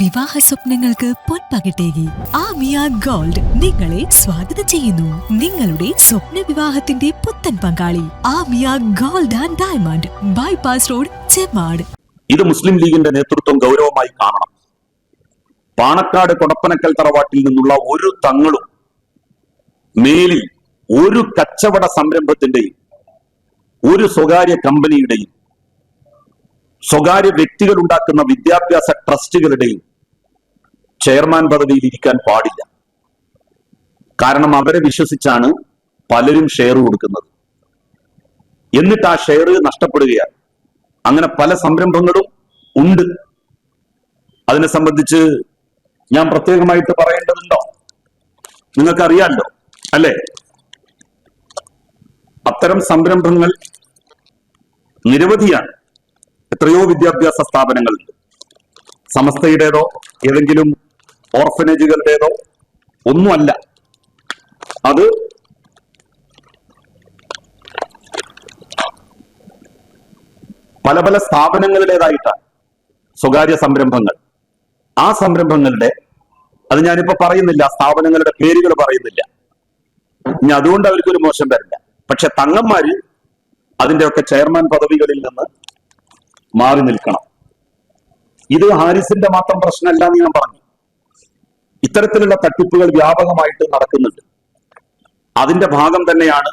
വിവാഹ സ്വപ്നങ്ങൾക്ക് പൊൻപകിട്ടേകി ആമിയ ഗോൾഡ് നിങ്ങളെ സ്വാഗതം ചെയ്യുന്നു. നിങ്ങളുടെ സ്വപ്ന വിവാഹത്തിന്റെ പുത്തൻ പങ്കാളി Amiya gold and diamond bypass road Chemmad ഇത് മുസ്ലിം ലീഗിന്റെ നേതൃത്വം ഗൗരവമായി കാണണം. പാണക്കാട് കൊടപ്പനക്കൽ തറവാട്ടിൽ നിന്നുള്ള ഒരു തങ്ങളും മേലിൽ ഒരു കച്ചവട സംരംഭത്തിന്റെയും ഒരു സ്വകാര്യ കമ്പനിയുടെയും സ്വകാര്യ വ്യക്തികൾ ഉണ്ടാക്കുന്ന വിദ്യാഭ്യാസ ട്രസ്റ്റുകളുടെയും ചെയർമാൻ പദവിയിൽ ഇരിക്കാൻ പാടില്ല. കാരണം അവരെ വിശ്വസിച്ചാണ് പലരും ഷെയർ കൊടുക്കുന്നത്. എന്നിട്ട് ആ ഷെയർ നഷ്ടപ്പെടുകയാണ്. അങ്ങനെ പല സംരംഭങ്ങളും ഉണ്ട്. അതിനെ സംബന്ധിച്ച് ഞാൻ പ്രത്യേകമായിട്ട് പറയേണ്ടതുണ്ടോ? നിങ്ങൾക്കറിയാമല്ലോ അല്ലേ? അത്തരം സംരംഭങ്ങൾ നിരവധിയാണ്. എത്രയോ വിദ്യാഭ്യാസ സ്ഥാപനങ്ങളുണ്ട് സമസ്തയുടേതോ ഏതെങ്കിലും ഓർഫനേജുകളുടേതോ ഒന്നുമല്ല. അത് പല പല സ്ഥാപനങ്ങളുടേതായിട്ടാണ് സ്വകാര്യ സംരംഭങ്ങൾ. ആ സംരംഭങ്ങളുടെ അത് ഞാനിപ്പോ പറയുന്നില്ല സ്ഥാപനങ്ങളുടെ പേരുകൾ പറയുന്നില്ല. ഇനി അതുകൊണ്ട് അവർക്കൊരു മോശം വരില്ല. പക്ഷെ തങ്ങന്മാര് അതിന്റെയൊക്കെ ചെയർമാൻ പദവികളിൽ നിന്ന് മാറി നിൽക്കണം. ഇത് ഹാരിസിന്റെ മാത്രം പ്രശ്നമല്ല എന്ന് ഞാൻ പറഞ്ഞു. ഇത്തരത്തിലുള്ള തട്ടിപ്പുകൾ വ്യാപകമായിട്ട് നടക്കുന്നുണ്ട്. അതിന്റെ ഭാഗം തന്നെയാണ്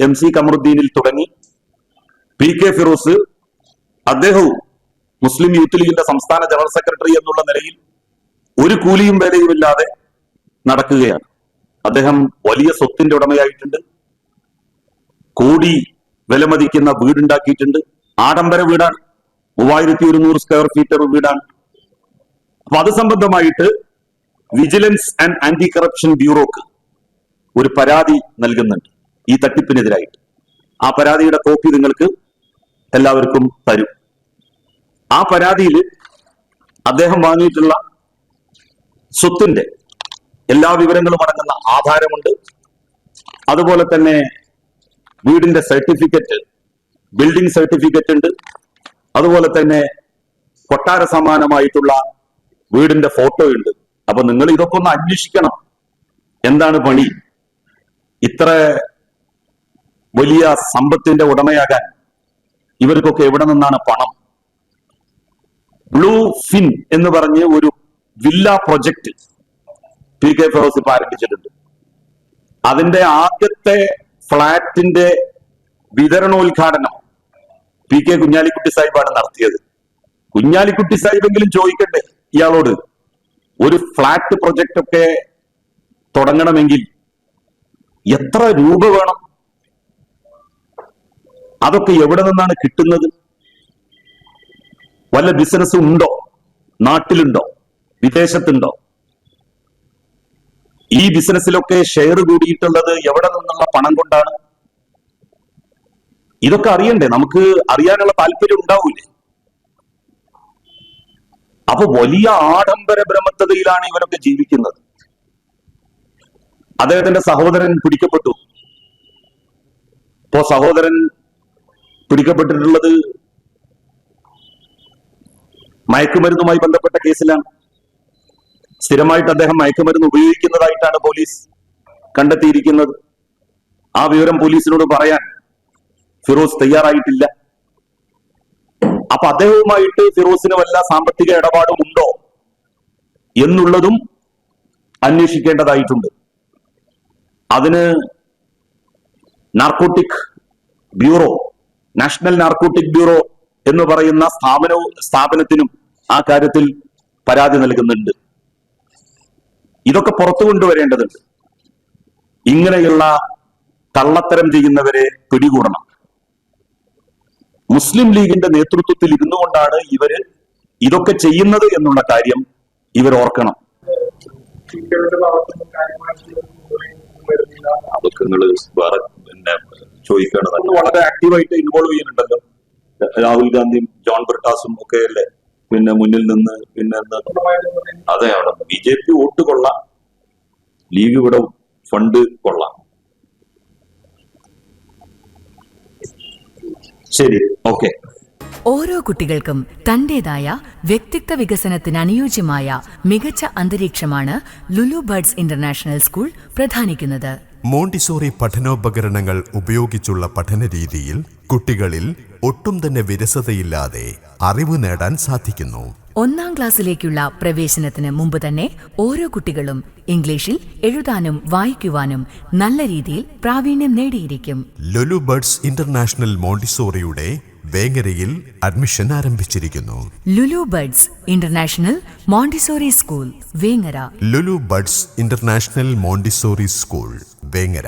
എം സി കമറുദ്ദീനിൽ തുടങ്ങി പി കെ ഫിറോസ് അദ്ദേഹവും മുസ്ലിം യൂത്ത് ലീഗിന്റെ സംസ്ഥാന ജനറൽ സെക്രട്ടറി എന്നുള്ള നിലയിൽ ഒരു കൂലിയും വേലയുമില്ലാതെ നടക്കുകയാണ്. അദ്ദേഹം വലിയ സ്വത്തിന്റെ ഉടമയായിട്ടുണ്ട്. കോടി വിലമതിക്കുന്ന വീടുണ്ടാക്കിയിട്ടുണ്ട്. ആഡംബര വീടാണ്. മൂവായിരത്തി ഒരുന്നൂറ് സ്ക്വയർ ഫീറ്റർ വീടാണ്. അപ്പൊ അത് സംബന്ധമായിട്ട് വിജിലൻസ് ആൻഡ് ആന്റി കറപ്ഷൻ ബ്യൂറോക്ക് ഒരു പരാതി നൽകുന്നുണ്ട് ഈ തട്ടിപ്പിനെതിരായിട്ട്. ആ പരാതിയുടെ കോപ്പി നിങ്ങൾക്ക് എല്ലാവർക്കും തരും. ആ പരാതിയിൽ അദ്ദേഹം വാങ്ങിയിട്ടുള്ള സ്വത്തിന്റെ എല്ലാ വിവരങ്ങളും അടങ്ങുന്ന ആധാരമുണ്ട്. അതുപോലെ തന്നെ വീടിന്റെ സർട്ടിഫിക്കറ്റ് ബിൽഡിംഗ് സർട്ടിഫിക്കറ്റ് ഉണ്ട്. അതുപോലെ തന്നെ കൊട്ടാര സമാനമായിട്ടുള്ള വീടിന്റെ ഫോട്ടോ ഉണ്ട്. അപ്പൊ നിങ്ങൾ ഇതൊക്കെ ഒന്ന് അന്വേഷിക്കണം. എന്താണ് പണി? ഇത്ര വലിയ സമ്പത്തിന്റെ ഉടമയാകാൻ ഇവർക്കൊക്കെ എവിടെ നിന്നാണ് പണം? ബ്ലൂ ഫിൻ എന്ന് പറഞ്ഞ് ഒരു villa project P K Firoz ഇപ്പൊ ആരംഭിച്ചിട്ടുണ്ട്. അതിന്റെ ആദ്യത്തെ ഫ്ളാറ്റിന്റെ വിതരണോദ്ഘാടനം പി കെ കുഞ്ഞാലിക്കുട്ടി സാഹിബാണ് നടത്തിയത്. കുഞ്ഞാലിക്കുട്ടി സാഹിബെങ്കിലും ചോദിക്കട്ടെ ഇയാളോട്? ഒരു ഫ്ലാറ്റ് പ്രൊജക്റ്റ് ഒക്കെ തുടങ്ങണമെങ്കിൽ എത്ര രൂപ വേണം? അതൊക്കെ എവിടെ നിന്നാണ് കിട്ടുന്നത്? വല്ല ബിസിനസ് ഉണ്ടോ? നാട്ടിലുണ്ടോ? വിദേശത്തുണ്ടോ? ഈ ബിസിനസ്സിലൊക്കെ ഷെയർ കൂടിയിട്ടുള്ളത് എവിടെ നിന്നുള്ള പണം കൊണ്ടാണ്? ഇതൊക്കെ അറിയണ്ടേ? നമുക്ക് അറിയാനുള്ള താല്പര്യം ഉണ്ടാവൂലേ? അപ്പൊ വലിയ ആഡംബര ബ്രഹ്മത്തതയിലാണ് ഇവരൊക്കെ ജീവിക്കുന്നത്. അദ്ദേഹത്തിന്റെ സഹോദരൻ പിടിക്കപ്പെട്ടു. ഇപ്പോ സഹോദരൻ പിടിക്കപ്പെട്ടിട്ടുള്ളത് മയക്കുമരുന്നുമായി ബന്ധപ്പെട്ട കേസിലാണ്. സ്ഥിരമായിട്ട് അദ്ദേഹം മയക്കുമരുന്ന് ഉപയോഗിക്കുന്നതായിട്ടാണ് പോലീസ് കണ്ടെത്തിയിരിക്കുന്നത്. ആ വിവരം പോലീസിനോട് പറയാൻ ഫിറോസ് തയ്യാറായിട്ടില്ല. അപ്പൊ അദ്ദേഹവുമായിട്ട് ഫിറോസിന് വല്ല സാമ്പത്തിക ഇടപാടും ഉണ്ടോ എന്നുള്ളതും അന്വേഷിക്കേണ്ടതായിട്ടുണ്ട്. അതിന് narcotic bureau national narcotic bureau എന്ന് പറയുന്ന സ്ഥാപനവും സ്ഥാപനത്തിനും ആ കാര്യത്തിൽ പരാതി നൽകുന്നുണ്ട്. ഇതൊക്കെ പുറത്തു കൊണ്ടുവരേണ്ടതുണ്ട്. ഇങ്ങനെയുള്ള തള്ളത്തരം ചെയ്യുന്നവരെ പിടികൂടണം. മുസ്ലിം ലീഗിന്റെ നേതൃത്വത്തിൽ ഇരുന്നു കൊണ്ടാണ് ഇവർ ഇതൊക്കെ ചെയ്യുന്നത് എന്നുള്ള കാര്യം ഇവർ ഓർക്കണം. അതൊക്കെ നിങ്ങൾ വേറെ പിന്നെ ചോദിക്കേണ്ടതാണ്. വളരെ ആക്റ്റീവായിട്ട് ഇൻവോൾവ് ചെയ്യുന്നുണ്ടല്ലോ. രാഹുൽ ഗാന്ധിയും ജോൺ ബ്രിട്ടാസും ഒക്കെ അല്ലേ? പിന്നെ മുന്നിൽ നിന്ന് പിന്നെ അതെ അവിടെ ബി ജെ പി വോട്ട് കൊള്ളാം. ലീഗ് ഇവിടെ ഫണ്ട് കൊള്ളാം. ശരി. ഓക്കെ. ഓരോ കുട്ടികൾക്കും തന്റേതായ വ്യക്തിത്വ വികസനത്തിന് അനുയോജ്യമായ മികച്ച അന്തരീക്ഷമാണ് ലുലു ബർഡ്സ് ഇന്റർനാഷണൽ സ്കൂൾ പ്രധാനിക്കുന്നത്. മോണ്ടിസോറി പഠനോപകരണങ്ങൾ ഉപയോഗിച്ചുള്ള പഠന രീതിയിൽ കുട്ടികളിൽ ഒട്ടും തന്നെ വിരസതയില്ലാതെ അറിവ് നേടാൻ സാധിക്കുന്നു. ഒന്നാം ക്ലാസ്സിലേക്കുള്ള പ്രവേശനത്തിന് മുമ്പ് തന്നെ ഓരോ കുട്ടികളും ഇംഗ്ലീഷിൽ എഴുതാനും വായിക്കുവാനും നല്ല രീതിയിൽ പ്രാവീണ്യം നേടിയിരിക്കും. ലുലു ബർഡ്സ് ഇന്റർനാഷണൽ മോണ്ടിസോറിയുടെ വേങ്ങരയിൽ അഡ്മിഷൻ ആരംഭിച്ചിരിക്കുന്നു. Lulu buds international Montessori school Vengara. Lulu buds international Montessori school Vengara.